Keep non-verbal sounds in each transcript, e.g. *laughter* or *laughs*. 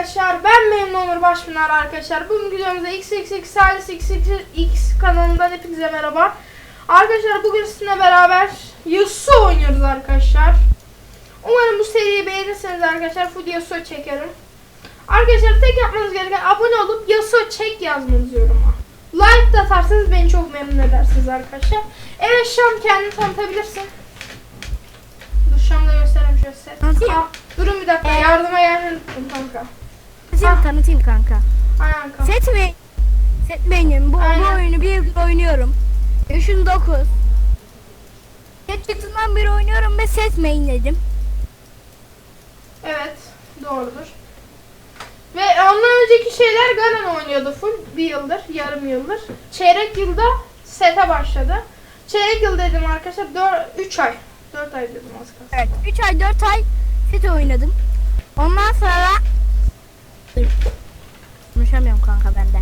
arkadaşlar. Ben memnun Onur Başpınar arkadaşlar. Bugün videomuzda XXX Salis XXX kanalından hepinize merhaba. Arkadaşlar bugün sizinle beraber Yasuo oynuyoruz arkadaşlar. Umarım bu seriyi beğenirseniz arkadaşlar full Yasuo çekerim. Arkadaşlar tek yapmanız gereken abone olup Yasuo çek yazmanız yoruma. Like da atarsanız beni çok memnun edersiniz arkadaşlar. Evet Şam kendini tanıtabilirsin. Dur Şam'da göstereyim şöyle durun bir dakika yardıma gelmeyi unuttum kanka. Tanıtayım, tanıtayım kanka. Aynen kanka. Set mi? Set benim. Bu, bu oyunu bir oynuyorum. Yaşım 9. Set çıktığından beri oynuyorum ve set mainledim. Evet doğrudur. Ve ondan önceki şeyler Garen oynuyordu full bir yıldır, yarım yıldır. Çeyrek yılda sete başladı. Çeyrek yıl dedim arkadaşlar 4 3 ay. 4 ay dedim az kalsın. Evet. 3 ay 4 ay set oynadım. Ondan sonra. Konuşamıyorum kanka bende.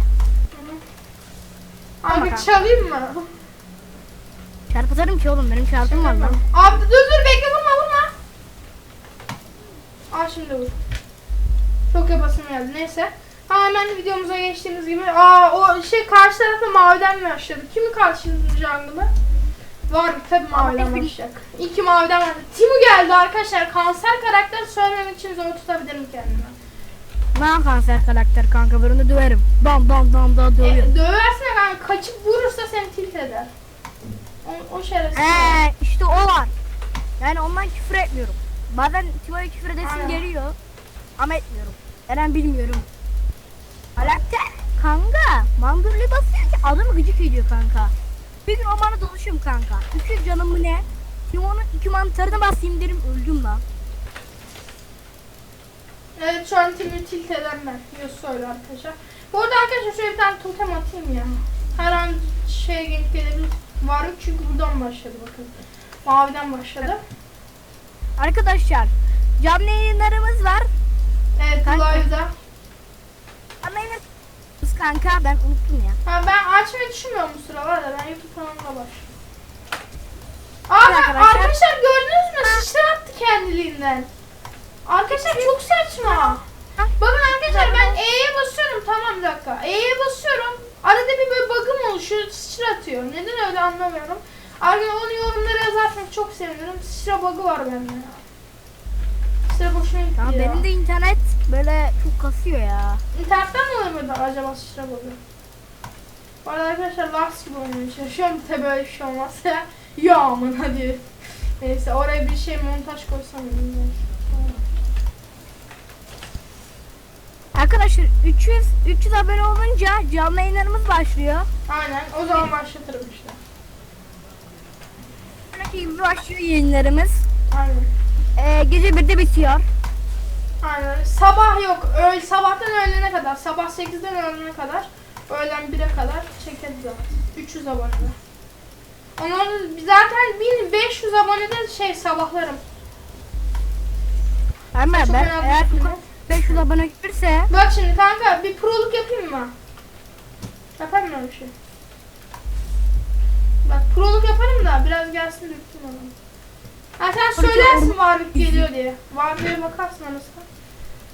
Abi Tamam. çalayım mı? Çarpıtarım ki oğlum benim çarpım var lan. Abi dur dur bekle vurma vurma. Aa şimdi vur. Çok yapasım geldi. Neyse. Ha, hemen videomuza geçtiğimiz gibi. Aa o şey karşı tarafta maviden başladı. Kimin karşısında jungle'ı? Var tabi maviden başlayacak. İki maviden var. Timu geldi arkadaşlar. Kanser karakter söylemek için zor tutabilirim kendimi. Ne kanser karakter kanka ben onu döverim. Dam dam dam E, dövüyorum. döversin kanka kaçıp vurursa seni tilt eder. O, o şerefsiz. Eee işte o var. Yani ondan küfür etmiyorum. Bazen Timo'ya küfür edesim Aynen. geliyor. Ama etmiyorum. Neden bilmiyorum. Karakter kanka. Mandurlu basıyor ki adamı gıcık ediyor kanka. Bir gün o bana dolaşıyorum kanka. 200 canım mı ne? Timo'nun iki mantarını basayım derim öldüm lan. Evet şu an timi tilt eden ben. Yusuf öyle arkadaşlar. Bu arada arkadaşlar şöyle bir tane totem atayım ya. Her an şeye denk gelebilir. Var yok çünkü buradan başladı bakın. Maviden başladı. Arkadaşlar canlı yayınlarımız var. Evet Kanka. live'da. Canlı yayınlarımız kanka ben unuttum ya. Ha, ben açmayı düşünmüyorum bu sıralar da ben YouTube kanalına başlıyorum. Aa Arkadaşlar- arkadaşlar, gördünüz mü? Sıçra attı kendiliğinden. Arkadaşlar çok saçma. Bakın arkadaşlar ben E'ye basıyorum tamam bir dakika. E'ye basıyorum. Arada bir böyle bug'ım oluşuyor sıçra atıyor. Neden öyle anlamıyorum. Arkadaşlar onu yorumlara yazarsanız çok sevinirim. Sıçra bug'ı var bende. Sıçra boşuna Tamam ya. benim de internet böyle çok kasıyor ya. İnternetten mi oluyor böyle acaba sıçra bug'ı? Bu arada arkadaşlar Lux gibi oynamaya çalışıyorum. Tabi böyle bir şey olmazsa. *laughs* Ya aman hadi. Neyse oraya bir şey montaj koysam bilmiyorum. Arkadaşlar 300 300 abone olunca canlı yayınlarımız başlıyor. Aynen o zaman başlatırım işte. Sonraki gibi başlıyor yayınlarımız. Aynen. Ee, gece 1'de bitiyor. Aynen. Sabah yok. Öğle, sabahtan öğlene kadar. Sabah 8'den öğlene kadar. Öğlen 1'e kadar çekeriz zaten. 300 abonede. Onların zaten 1500 abonede şey sabahlarım. Ama ben önemli eğer bir bu film. kadar 500 abone gelirse Bak şimdi kanka bir proluk yapayım mı? Yapar mı öyle bir şey? Bak proluk yaparım da biraz gelsin döktüm onu. Ha sen söylersin Warwick geliyor diye. Warwick'e bakarsın anasını.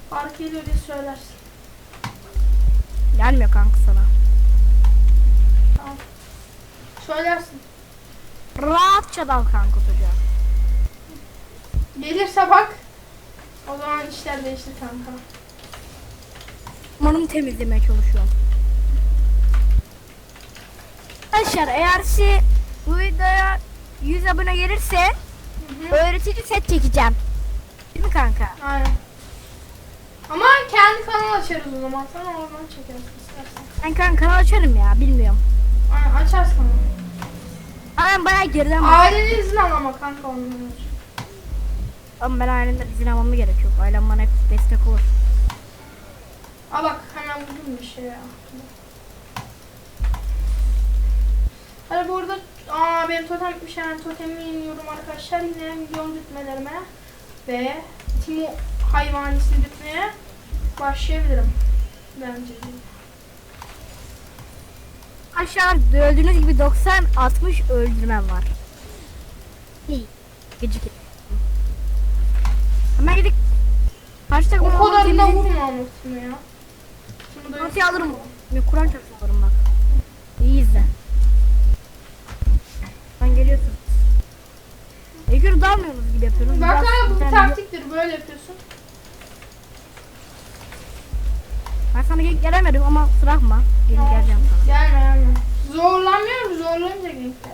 Warwick geliyor diye söylersin. gelmiyor kanka sana. Tamam. Söylersin. Rahatça dal kanka çocuğa. Gelirse bak. O zaman işler değişti kanka. Umarım temizlemeye çalışıyorum. Arkadaşlar eğer si bu videoya 100 abone gelirse Hı hı. öğretici set çekeceğim. Değil mi kanka? Aynen. Ama kendi kanal açarız o zaman. Sen oradan çekersin istersen. Ben kanka kanal açarım ya bilmiyorum. Aynen açarsın ben bayağı geriden bak- Ailenin izin al ama kanka önce. Ama ben ailemden izin almama gerek yok. Ailem bana hep destek olur. Aa bak hemen buldum bir şey ya. Hadi burada aa benim totem bitmiş hemen totemimi yeniyorum arkadaşlar. Yine milyon bitmelerime ve Timo hayvanisini bitmeye başlayabilirim. Bence. Aşağı gördüğünüz gibi 90-60 öldürmem var. Gıcık. Gidip Karşı takım O kadar da temizlik- vurma anasını ya. Ortaya alırım. Bir Kur'an çarpıyorum bak. İyi izle. Sen geliyorsun. Ekürü dalmıyorsunuz gibi yapıyorsunuz. Bak kanka bu bir taktiktir böyle yapıyorsun. Ben sana gel- gelemedim ama bırakma. Gelin geleceğim sana. Gelme gelme. Zorlanmıyorum zorlanınca gerekli.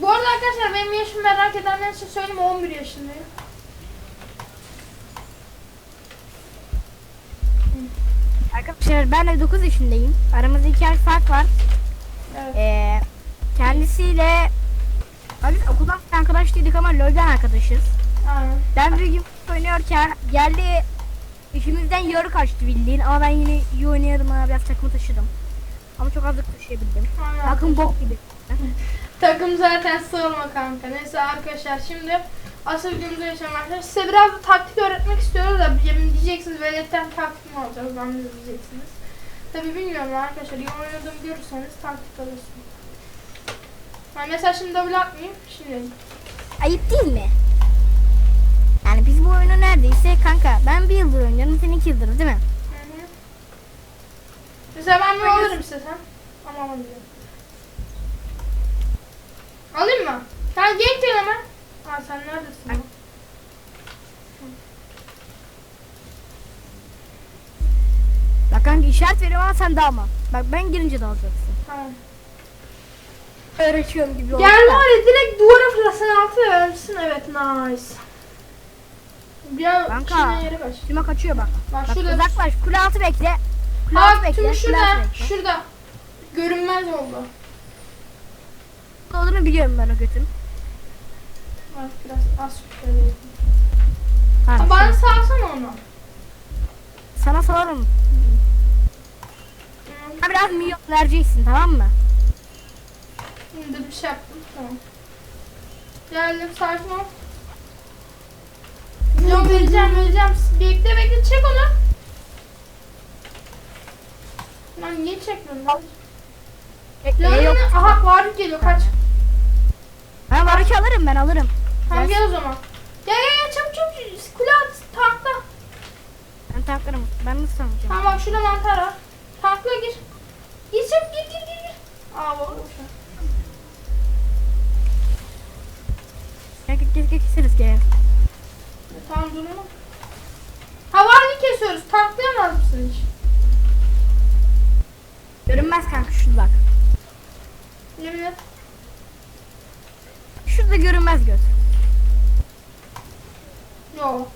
Bu arada arkadaşlar benim yaşımı merak edenler için söyleyeyim 11 yaşındayım. Arkadaşlar ben de 9 yaşındayım. Aramızda 2 ay fark var. Evet. Ee, kendisiyle biz okuldan arkadaş değildik ama LoL'den arkadaşız. Aynen. Ben bir gün oynuyorken geldi işimizden yarı kaçtı bildiğin ama ben yine iyi oynayadım ama biraz takımı taşıdım. Ama çok azlık taşıyabildim. Aynen. Takım bok gibi. Takım zaten sığırma kanka. Neyse arkadaşlar şimdi asıl videomuza geçelim arkadaşlar. Size biraz da taktik öğretmek istiyoruz da yemin diyeceksiniz veletten taktik mi alacağız ben de diyeceksiniz. Tabi bilmiyorum arkadaşlar iyi oynadığımı görürseniz taktik alırsınız. Ben mesela şimdi double atmayayım şimdi. Ayıp değil mi? Yani biz bu oyunu neredeyse kanka ben bir yıldır oynuyorum sen iki yıldır değil mi? Hı hı. Mesela ben bir alırım istesem. Ama alamıyorum. Alayım mı? Sen genç gel hemen. Aa sen neredesin? Ay. Bak kanka işaret veriyorum ama sen dalma. Bak ben girince dalacaksın. Tamam. Öğretiyorum gibi oldu. Gel var ya direkt duvara fırlasın altı vermişsin. Evet nice. Gel Kanka. şuna yere kaç. Şuna kaçıyor bak. Bak, Bak şurada. uzaklaş. Kule altı bekle. Kule altı Bak bekle. tüm Kule şurada. altı bekle. Şurada. Görünmez oldu. Olduğunu biliyorum ben o götün. Bak biraz az şöyle. Ha, Ha, bana şu- salsana onu. Sana sorarım. Hı. Ha biraz milyon vereceksin tamam mı? Şimdi bir şey yaptım. Tamam. Geldim ol. Yok vereceğim vereceğim. Bekle bekle çek onu. Lan niye çekmiyorsun lan? E, Lan e, yok. Aha varlık geliyor kaç. Ben varık alırım ben alırım. Tamam Gel. o zaman. Gel gel gel çabuk çabuk. Kule at tankla. Ben taklarım. Ben nasıl sanacağım? Tamam bak şurada mantar var. Tankla gir. Gir çabuk gir gir gir. Aa boş ver. Gel gel gel gel keseriz gel. Tamam dur onu. Ha varlık kesiyoruz. Tanklayamaz mısın hiç? Görünmez kanka şurada bak. Yemin et. Şurada görünmez göz. Yok.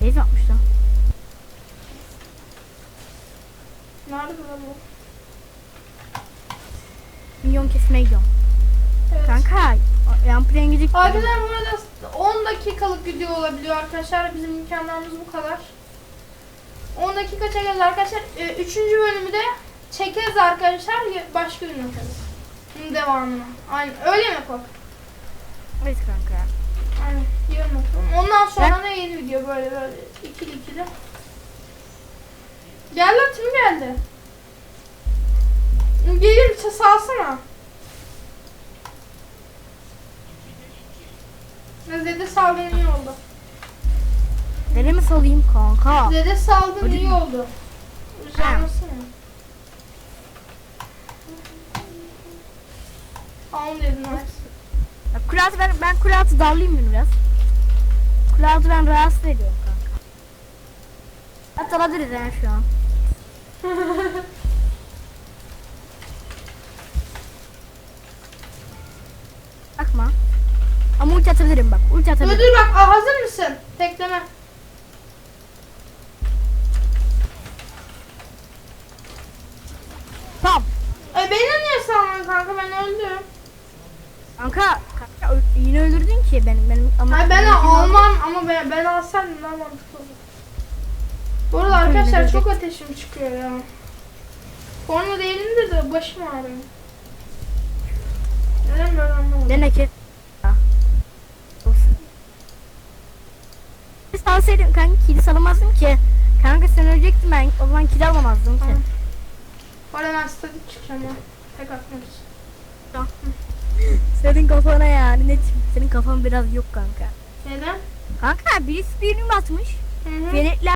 Beyz atmış lan. Nerede lan bu? Milyon kesmeye gidiyorum. Evet. Kanka yampren gidecek. Arkadaşlar bu arada 10 dakikalık video olabiliyor arkadaşlar. Bizim imkanlarımız bu kadar. 10 dakika çekeriz arkadaşlar. 3. bölümü de çekeriz arkadaşlar. Başka gün atarız. Devamını. Aynen. Öyle mi yapalım? Evet kanka ya. Aynen. Yarın atalım. Ondan sonra da yeni video böyle böyle. ikili ikili. Gel lan kim geldi? Gelir salsana. Dede saldın iyi oldu. Deli mi salayım kanka? Dede saldın iyi mi? oldu. Canlısın ya. Alın dedim Kule altı ben, ben kule altı dallayayım mı biraz? Altı ben rahatsız ediyorum kanka. Hatta alabiliriz yani şu an. *laughs* Bakma. Ama ulti atabilirim bak. Ulti Dur atabilirim. dur bak Aa, hazır mısın? Tekleme. Tamam. Ay beni niye saldın kanka ben öldüm. Kanka, yine öldürdün ki benim benim ama Hayır ben almam ama ben, ben alsaydım daha mantıklı olur. Bu arada arkadaşlar ne çok ateşim çıkıyor ya. Korna değilimdir de başım ağrıyor. Neden böyle anlamadım. Dene ki. Ha. Olsun. Salsaydım kanka kili salamazdım ki. Kanka sen ölecektin ben o zaman kili alamazdım ki. Tamam. Bana ben statik çıkacağım ya. Tek atmak için. Senin kafana yani ne senin kafan biraz yok kanka. Neden? Kanka birisi bir ürün atmış. Hı hı. Veletler